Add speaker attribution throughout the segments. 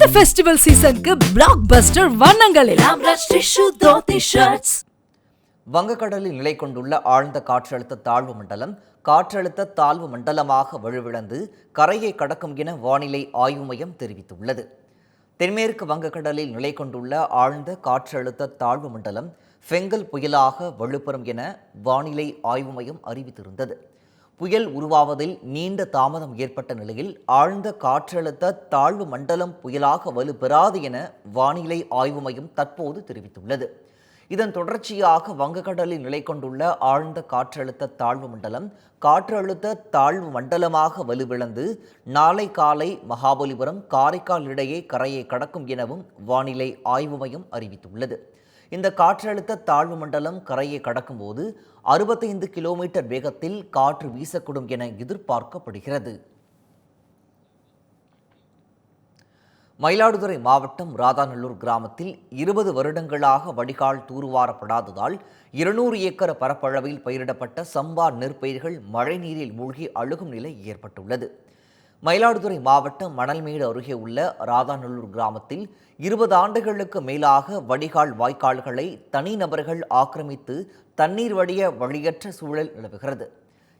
Speaker 1: இந்த ஃபெஸ்டிவல் சீசனுக்கு பிளாக் பஸ்டர் வண்ணங்களில்.
Speaker 2: வங்கக்கடலில் நிலை கொண்டுள்ள ஆழ்ந்த காற்றழுத்த தாழ்வு மண்டலம் காற்றழுத்த தாழ்வு மண்டலமாக வலுவிழந்து கரையை கடக்கும் என வானிலை ஆய்வு மையம் தெரிவித்துள்ளது. தென்மேற்கு வங்கக்கடலில் நிலை கொண்டுள்ள ஆழ்ந்த காற்றழுத்த தாழ்வு மண்டலம் ஃபெங்கல் புயலாக வலுப்பெறும் என வானிலை ஆய்வு மையம் அறிவித்திருந்தது. புயல் உருவாவதில் நீண்ட தாமதம் ஏற்பட்ட நிலையில் ஆழ்ந்த காற்றழுத்த தாழ்வு மண்டலம் புயலாக வலுப்பெறாது என வானிலை ஆய்வு மையம் தற்போது தெரிவித்துள்ளது. இதன் தொடர்ச்சியாக வங்கக்கடலில் நிலை கொண்டுள்ள ஆழ்ந்த காற்றழுத்த தாழ்வு மண்டலம் காற்றழுத்த தாழ்வு மண்டலமாக வலுவிழந்து நாளை காலை மகாபலிபுரம் காரைக்கால் இடையே கரையை கடக்கும் எனவும் வானிலை ஆய்வு மையம் அறிவித்துள்ளது. இந்த காற்றழுத்த தாழ்வு மண்டலம் கரையை கடக்கும்போது அறுபத்தைந்து கிலோமீட்டர் வேகத்தில் காற்று வீசக்கூடும் என எதிர்பார்க்கப்படுகிறது. மயிலாடுதுறை மாவட்டம் ராதாநல்லூர் கிராமத்தில் இருபது வருடங்களாக வடிகால் தூர்வாரப்படாததால் இருநூறு ஏக்கர் பரப்பளவில் பயிரிடப்பட்ட சம்பா நெற்பயிர்கள் மழைநீரில் மூழ்கி அழுகும் நிலை ஏற்பட்டுள்ளது. மயிலாடுதுறை மாவட்டம் மணல்மேடு அருகே உள்ள ராதாநல்லூர் கிராமத்தில் இருபது ஆண்டுகளுக்கு மேலாக வடிகால் வாய்க்கால்களை தனிநபர்கள் ஆக்கிரமித்து தண்ணீர் வடிய வழியற்ற சூழல் நிலவுகிறது.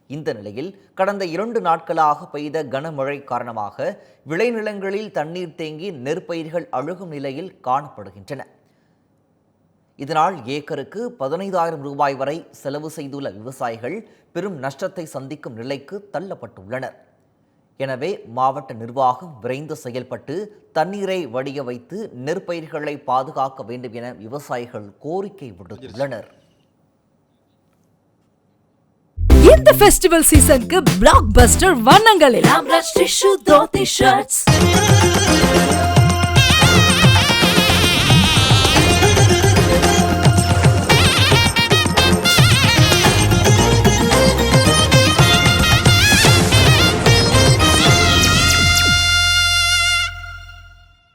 Speaker 2: இந்த நிலையில் கடந்த இரண்டு நாட்களாக பெய்த கனமழை காரணமாக விளைநிலங்களில் தண்ணீர் தேங்கி நெற்பயிர்கள் அழுகும் நிலையில் காணப்படுகின்றன. இதனால் ஏக்கருக்கு பதினைந்தாயிரம் ரூபாய் வரை செலவு செய்துள்ள விவசாயிகள் பெரும் நஷ்டத்தை சந்திக்கும் நிலைக்கு தள்ளப்பட்டுள்ளனர். எனவே மாவட்ட நிர்வாகம் விரைந்து செயல்பட்டு தண்ணீரை வடிய வைத்து நெற்பயிர்களை பாதுகாக்க வேண்டும் என விவசாயிகள் கோரிக்கை விடுத்துள்ளனர்.
Speaker 1: இந்த ஃபெஸ்டிவல் சீசனுக்கு பிளாக் பஸ்டர் வண்ணங்களில்